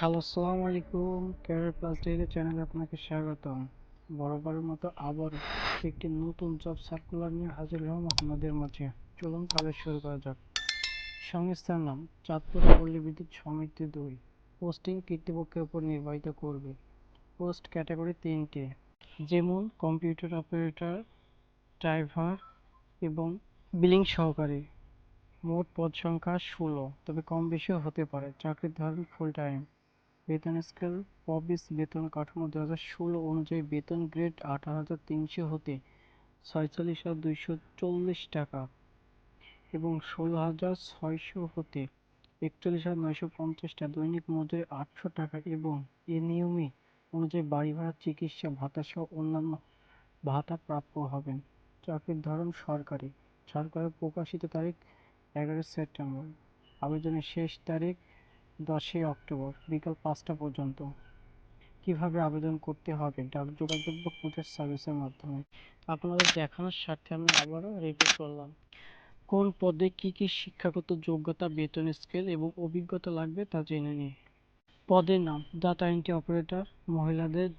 Hello, আসসালামু আলাইকুম। Career plus daily চ্যানেলে আপনাকে স্বাগতম। বরাবরের মতো আবার একটি নতুন জব সার্কুলার নিয়ে হাজির হলাম আপনাদের মাঝে। চলুন তাহলে শুরু করা যাক। সংস্থার নাম, চাঁদপুর পল্লী বিদ্যুৎ সমিতি দুই। পোস্টিং কর্তৃপক্ষের উপর নির্বাহিত করবে। পোস্ট ক্যাটাগরি তিনটে। যেমন কম্পিউটার অপারেটর ড্রাইভার এবং বিলিং সহকারী। মোট পদ সংখ্যা ষোলো, তবে কম বেশিও হতে পারে। চাকরির ধরন ফুল টাইম বেতন স্কেল অফিস বেতন কাঠামো দু হাজার ষোলো অনুযায়ী বেতন গ্রেড আঠারো হাজার তিনশো হতে ছয়চল্লিশ হাজার দুইশো চল্লিশ টাকা এবং ষোলো হাজার ছয়শো হতে একচল্লিশ হাজার নয়শো পঞ্চাশ টাকা। দৈনিক মজুরি আটশো টাকা এবং এ নিয়মে অনুযায়ী বাড়ি ভাড়া, চিকিৎসা, ভাতা সহ অন্যান্য ভাতা প্রাপ্য হবেন। চাকরির ধরন সরকারি। সরকারের প্রকাশিত তারিখ এগারোই সেপ্টেম্বর। আবেদনের শেষ তারিখ দশই অক্টোবর, বিকাল পাঁচটা পর্যন্ত। কীভাবে আবেদন করতে হবে? ডাক যোগাযোগ বা কুরিয়ার সার্ভিসের মাধ্যমে। আপনাদের দেখানোর স্বার্থে আমি আবারও রিপিট করলাম। কোন পদে কি কি শিক্ষাগত যোগ্যতা, বেতন স্কেল এবং অভিজ্ঞতা লাগবে তা জেনে নিই পদের নাম ডাটা এন্ট্রি অপারেটর মহিলাদের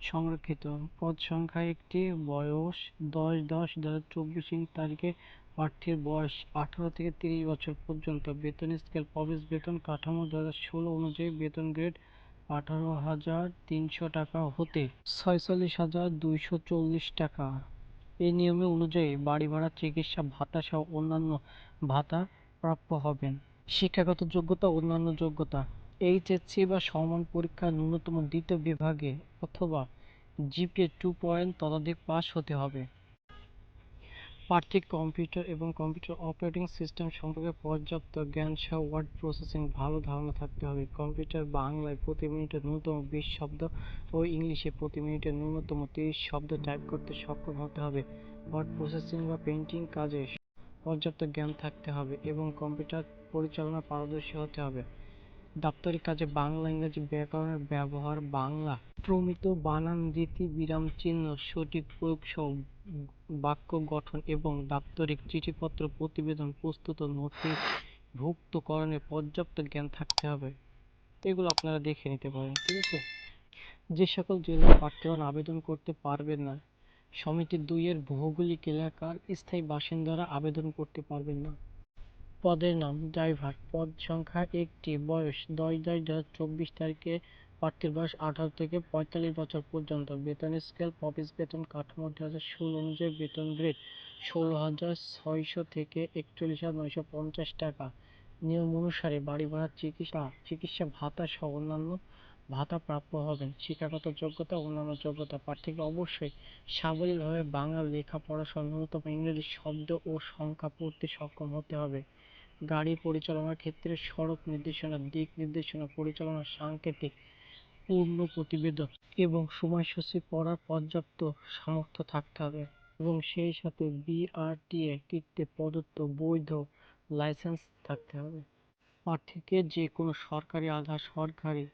সংরক্ষিত। পদ সংখ্যা একটি, বয়স দশ দশ, দু হাজার চব্বিশ তারিখে প্রার্থীর বয়স আঠারো থেকে তিরিশ বছর পর্যন্ত। বেতন স্কেল, প্রবেশ বেতন কাঠামো দু হাজার ষোলো অনুযায়ী বেতন গ্রেড আঠারো হাজার তিনশো টাকা হতে ছয়চল্লিশ হাজার দুইশো চল্লিশ টাকা। এই নিয়মে অনুযায়ী বাড়ি ভাড়া, চিকিৎসা, ভাতা সহ অন্যান্য ভাতা প্রাপ্য হবেন। শিক্ষাগত যোগ্যতা, অন্যান্য যোগ্যতা, এইচএসসি বা সমান পরীক্ষার ন্যূনতম দ্বিতীয় বিভাগে অথবা জিপিএ টু পয়েন্ট ততোধিক পাস হতে হবে। প্রার্থী কম্পিউটার এবং কম্পিউটার অপারেটিং সিস্টেম সম্পর্কে পর্যাপ্ত জ্ঞান সহ ওয়ার্ড প্রসেসিং ভালো ধারণা থাকতে হবে। কম্পিউটার বাংলায় প্রতি মিনিটে ন্যূনতম বিশ শব্দ ও ইংলিশে প্রতি মিনিটে ন্যূনতম তিরিশ শব্দ টাইপ করতে সক্ষম হতে হবে। ওয়ার্ড প্রসেসিং বা পেন্টিং কাজে পর্যাপ্ত জ্ঞান থাকতে হবে এবং কম্পিউটার পরিচালনা পারদর্শী হতে হবে। দাপ্তরিক কাজে বাংলা ইংরেজি ব্যাকরণের ব্যবহার বাংলা। প্রমিত বানান রীতি, বিরাম চিহ্ন, সঠিক প্রয়োগ সহ বাক্য গঠন এবং দাপ্তরিক চিঠিপত্র প্রতিবেদন প্রস্তুত নথিভুক্তকরণে পর্যাপ্ত জ্ঞান থাকতে হবে। এগুলো আপনারা দেখে নিতে পারেন, ঠিক আছে? যে সকল জেলার প্রার্থীগণ আবেদন করতে পারবেন না সমিতি দুইয়ের ভৌগোলিক এলাকার স্থায়ী বাসিন্দারা আবেদন করতে পারবেন না। পদের নাম, ড্রাইভার, পদ সংখ্যা একটি, বয়স দশ দশ দু চব্বিশ তারিখে প্রার্থীর বয়স আঠারো থেকে পঁয়তাল্লিশ বছর পর্যন্ত। বেতন স্কেল অফিস বেতন, কাঠামো দু হাজার ষোলো অনুযায়ী বেতন গ্রেড ষোলো হাজার ছয়শো থেকে একচল্লিশ হাজার নয়শো পঞ্চাশ টাকা। নিয়ম অনুসারে বাড়ি ভাড়া চিকিৎসা চিকিৎসা ভাতা সহ অন্যান্য ভাতা প্রাপ্য হবেন। শিক্ষাগত যোগ্যতা, অন্যান্য যোগ্যতা প্রার্থীকে অবশ্যই সাবলীলভাবে বাংলা লেখাপড়া ন্যূনতম ইংরেজি শব্দ ও সংখ্যা পড়তে সক্ষম হতে হবে। গাড়ি পরিচালনার ক্ষেত্রে সড়ক নির্দেশনা, দিক নির্দেশনা, পরিচালনা, সাংকেতিক পূর্ণ প্রতিবেদন এবং সময়সূচি পড়ার পর্যাপ্ত সামর্থ্য থাকতে হবে। এবং সেই সাথে বিআরটিএ কর্তৃক প্রদত্ত বৈধ লাইসেন্স থাকতে হবে। প্রার্থীকে যে কোনো সরকারি আধা সরকারি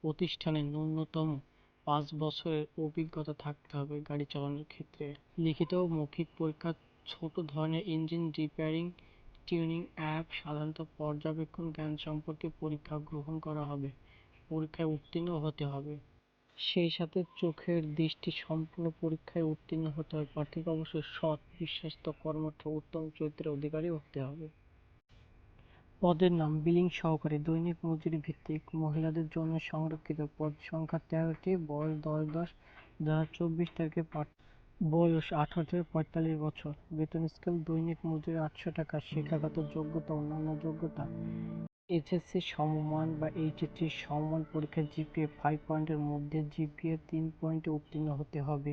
প্রতিষ্ঠানে ন্যূনতম পাঁচ বছরের অভিজ্ঞতা থাকতে হবে গাড়ি চালানোর ক্ষেত্রে। লিখিত মৌখিক পরীক্ষা, ছোট ধরনের ইঞ্জিন রিপেয়ারিং, টিউনিং অ্যাপ, সাধারণত পর্যবেক্ষণ জ্ঞান সম্পর্কে পরীক্ষা গ্রহণ করা হবে। পরীক্ষায় উত্তীর্ণ হতে হবে। সেই সাথে চোখের দৃষ্টি সম্পূর্ণ পরীক্ষায় উত্তীর্ণ হতে হবে। প্রার্থীকে অবশ্যই সৎ, বিশ্বস্ত, কর্মঠ, উত্তম, চরিত্রের অধিকারী হতে হবে। পদের নাম বিলিং সহকারী দৈনিক মজুরি ভিত্তিক মহিলাদের জন্য সংরক্ষিত পদ সংখ্যা তেরোটি, বয়স দশ দশ, দু হাজার চব্বিশ তারিখে বয়স আঠারো থেকে পঁয়তাল্লিশ বছর। বেতন স্কেল দৈনিক মজুরি আটশো টাকা। শিক্ষাগত যোগ্যতা, অন্যান্য যোগ্যতা এইচএসসি সমমান বা এইচএসসি সমমান পরীক্ষায় জিপিএ ফাইভ পয়েন্টের মধ্যে জিপিএ তিন পয়েন্টে উত্তীর্ণ হতে হবে।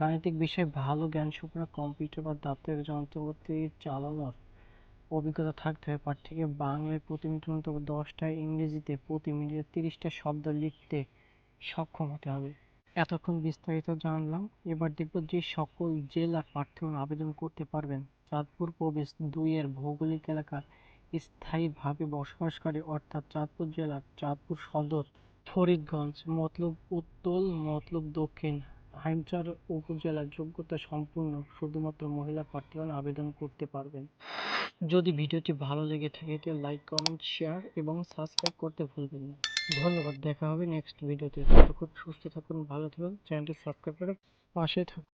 গাণিতিক বিষয়ে ভালো জ্ঞান সম্পন্ন কম্পিউটার বা দাপ্তরিক যন্ত্রপাতি চালানোর অভিজ্ঞতা থাকতে হবে। প্রার্থীকে বাংলায় প্রতি মিনিট অন্তত দশটা, ইংরেজিতে প্রতি মিনিটে তিরিশটা শব্দ লিখতে সক্ষম হতে হবে। এতক্ষণ বিস্তারিত জানলাম। এবার দেখব যে সকল জেলার প্রার্থীগণ আবেদন করতে পারবেন। চাঁদপুর প্রবেশ দুইয়ের ভৌগোলিক এলাকা স্থায়ীভাবে বসবাসকারী অর্থাৎ চাঁদপুর জেলার চাঁদপুর সদর, ফরিদগঞ্জ, মতলব উত্তর মতলব দক্ষিণ। হাইমচর উপজেলার যোগ্যতা সম্পূর্ণ, শুধুমাত্র মহিলা প্রার্থীগণ আবেদন করতে পারবেন। যদি ভিডিওটি ভালো লেগে থাকে লাইক, কমেন্ট, শেয়ার এবং সাবস্ক্রাইব করতে ভুলবেন না। ধন্যবাদ, দেখা হবে নেক্সট ভিডিওতে। ততক্ষণ সুস্থ থাকুন, ভালো থাকুন, চ্যানেলটি সাবস্ক্রাইব করে পাশে থাকুন।